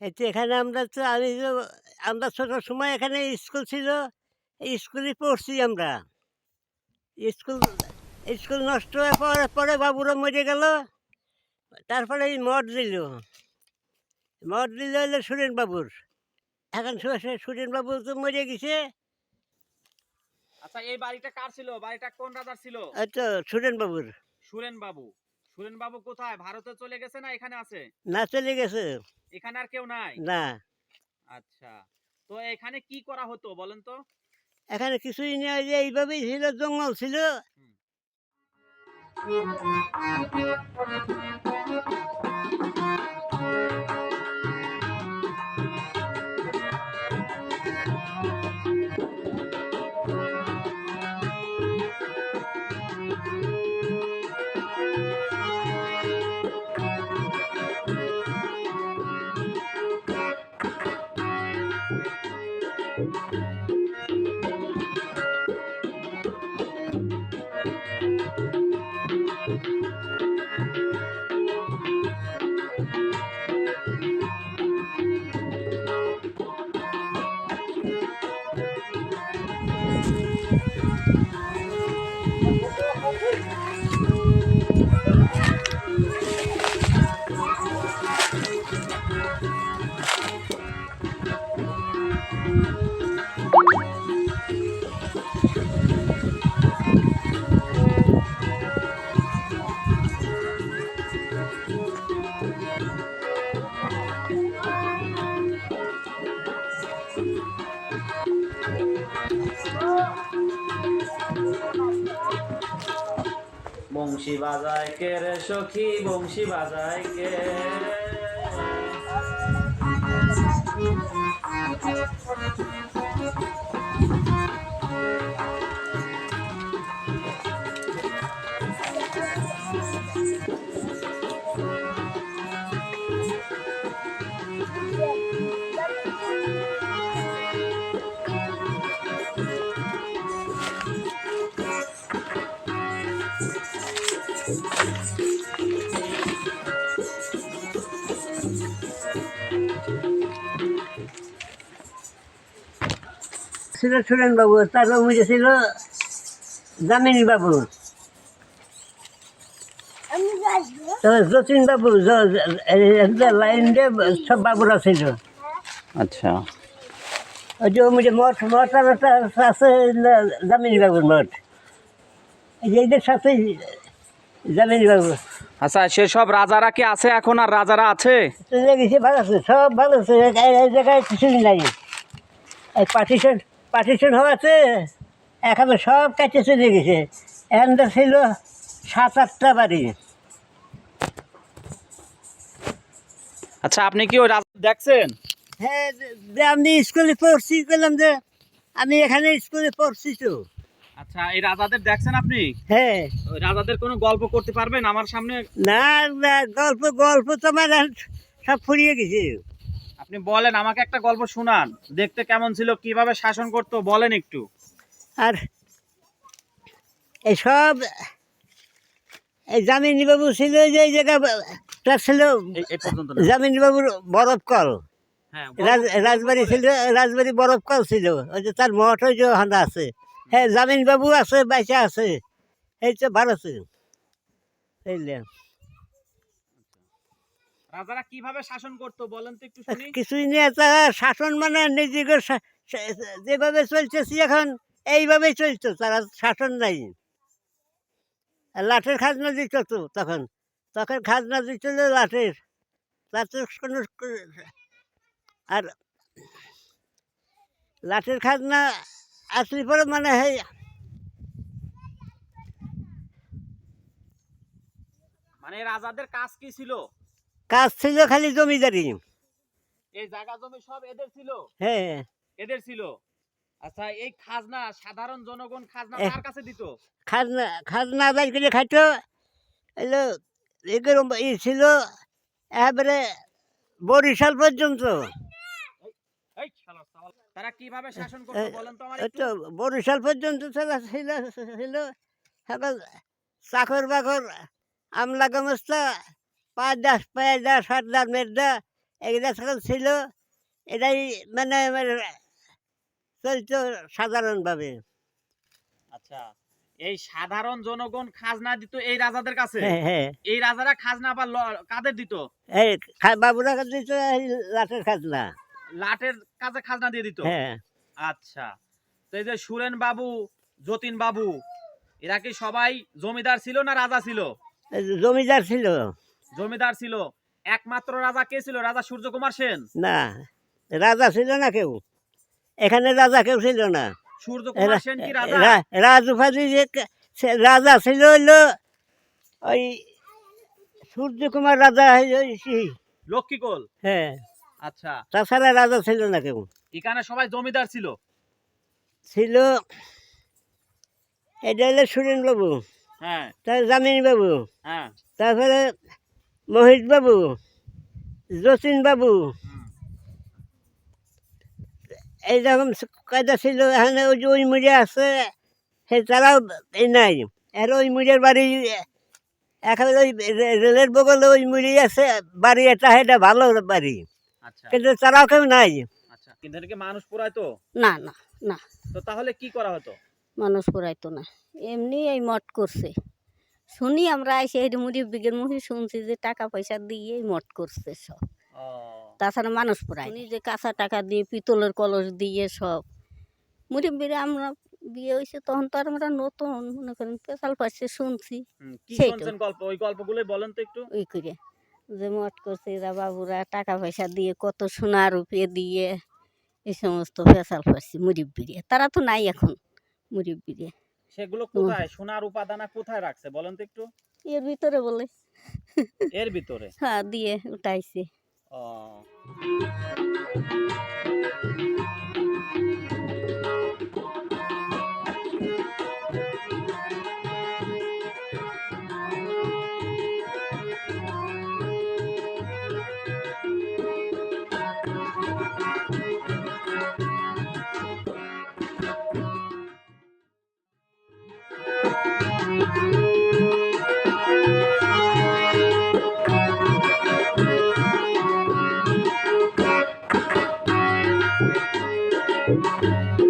এই তো এখানে আমরা তো আমি তো আমরা ছোটোর সময় এখানে স্কুল ছিল এই স্কুলে পড়ছি আমরা। স্কুল স্কুল নষ্ট হয়ে পরে পরে বাবুরা মরে গেল তারপরে এই মঠ দিল। মঠ দিল হলো সুরেন বাবুর। এখন সুরেন বাবু তো মরে গেছে। আচ্ছা এই বাড়িটা কার ছিল? বাড়িটা কোন রাজার ছিল? এই তো সুরেন বাবুর। সুরেন বাবু। সুরেন বাবু কোথায়? ভারতে চলে গেছে না এখানে আছে? না চলে গেছে। এখানে আর কেউ নাই? না। আচ্ছা। তো এখানে কি করা হতো বলেন তো? এখানে কিছুই নেই যে এইভাবেই ছিল জঙ্গল ছিল। বংশী বাজায় কে রে সখী বংশী বাজায় কে? Thank সুরেন ছিল জামিনী বাবু তারপর যতীন বাবু জ- জ- এই একটা লাইন দিয়ে সব বাবুরা ছিল। আচ্ছা। ওই যে মুঝে মঠ মঠ আর আছে লা- জামিনী বাবুর মঠ। এই যে সাথে জামিনী বাবু। আচ্ছা সেসব রাজারা কি আছে এখন আর রাজারা আছে? ভালো আছে সব ভালো আছে। এই জায়গায় কিছুই নাই। এই পার্টিশন পার্টিশন হওয়াতে এখানে সব কাছে চলে গেছে। এখন তো ছিল সাত আটটা বাড়ি। আচ্ছা আপনি কি ওই রাজা দেখছেন? হ্যাঁ যে- আমি স্কুলে পড়ছি বললাম যে আমি এখানে স্কুলে পড়ছি তো। আচ্ছা এই রাজাদের দেখছেন আপনি? হ্যাঁ। ওই রাজাদের কোনো গল্প করতে পারবেন আমার সামনে? না না গল্প গল্প তো আমার সব ফুরিয়ে গেছে। আপনি বলেন আমাকে একটা গল্প শোনান। দেখতে কেমন ছিল কীভাবে শাসন করতো বলেন একটু। আর এই সব এই জামিনী বাবু ছিল যে এই জায়গা ছিল। জামিনী বাবুর বরফ কল। হ্যাঁ রাজবাড়ি ছিল রাজবাড়ি বরফ কল ছিল। ওই যে তার মঠ ওই যে হাঁটা আছে। হ্যাঁ জামিন বাবু আছে বাইচা আছে। এই তো ভালো আছে বুঝলেন রাজারা কীভাবে শাসন করতো বলেন তো একটু শুনি। কিছুই নিয়ে তারা শাসন মানে নিজেকে যেভাবে চলতেছি এখন এইভাবেই চলতো তারা শাসন নাই। লাঠের খাজনা দিত তো তখন তখন খাজনা দিচ্ছিল লাঠের তাতে কোনো আর লাঠের খাজনা আসলে পরে মানে হয় মানে রাজাদের কাজ কি ছিল? কাজ ছিল খালি জমিদারি। এই জায়গা জমি সব এদের ছিল? হ্যাঁ। এদের ছিল? আচ্ছা এই খাজনা সাধারণ জনগণ খাজনা। কার কাছে দিত? খাজনা খাজনা আদায় করে খাইতো। এলো এগুলো ই ছিল এবারে বরিশাল পর্যন্ত। এই। তারা কীভাবে শাসন করতো বলেন তো আমার একটু। বরিশাল পর্যন্ত ছিল ছিল। সকল চাকর বাকর আমলা গমস্তা পাঁচ দাস পাঁচ দাস সাত দাস মেট এগুলা সকল ছিল। এটাই মানে চলতো সাধারণভাবে। আচ্ছা এই সাধারণ জনগণ খাজনা দিত এই রাজাদের কাছে? হ্যাঁ হ্যাঁ। এই রাজারা খাজনা আবার কাদের দিত? এই বাবুরা দিত লাঠের খাজনা। লাটের কাছে খাজনা দিয়ে দিত? হ্যাঁ। আচ্ছা তো এই যে সুরেন বাবু যতীন বাবু এরা কি সবাই জমিদার ছিল না রাজা ছিল? জমিদার ছিল। জমিদার ছিল। একমাত্র রাজা কে ছিল? রাজা সূর্যকুমার সেন? না রাজা ছিল না কেউ। এখানে রাজা কেউ ছিল না। সূর্যকুমার সেন কি রাজা? যে রাজা ছিল হইল ওই সূর্যকুমার রাজা। লক্ষ্মীকোল? হ্যাঁ। আচ্ছা। তাছাড়া রাজা ছিল না কেউ। এখানে সবাই জমিদার ছিল? ছিল এটা হলো সুরেন বাবু হ্যাঁ। তার জামিন বাবু হ্যাঁ। তারপরে বাবু যতীন বাবু। হুম। এইরকম কায়দা ছিল এখানে ওই যে ওই মুড়ে আছে সে তারাও এই নাই। আর ওই মুড়ের বাড়ি একেবারে ওই রেলের বগলে ওই মুড়ি আছে বাড়ি এটা এটা ভালো বাড়ি। আচ্ছা। কিন্তু তারাও কেউ নাই। আচ্ছা কিন্তু কি মানুষ পুরাইতো না না না। তো তাহলে কি করা হতো? মানুষ পড়াইতো না। এমনি এই মঠ করছে। শুনি আমরা এসে মুড়ি বিঘের মুড়ি শুনছি যে টাকা পয়সা দিয়ে মঠ করছে সব। তাছাড়া মানুষ পড়ায় উনি যে কাঁচা টাকা দিয়ে পিতলের কলস দিয়ে সব। মুড়ি বিড়ে আমরা বিয়ে হয়েছে তখন তো আর আমরা নতুন মনে করেন পেশাল পাচ্ছে শুনছি। গল্প? ওই গল্পগুলোই বলেন তো একটু। ওই করে যে মঠ করছে এরা বাবুরা টাকা পয়সা দিয়ে কত সোনা রুপিয়ে দিয়ে এই সমস্ত পেশাল পাচ্ছে মুরিব্বিরে। তারা তো নাই এখন মুরিব্বিরে। সেগুলো কোথায়? সোনার উপাদানা কোথায় রাখছে? বলেন তো একটু। এর ভিতরে বলে। এর ভিতরে? হ্যাঁ দিয়ে উঠাইছে। ও। Música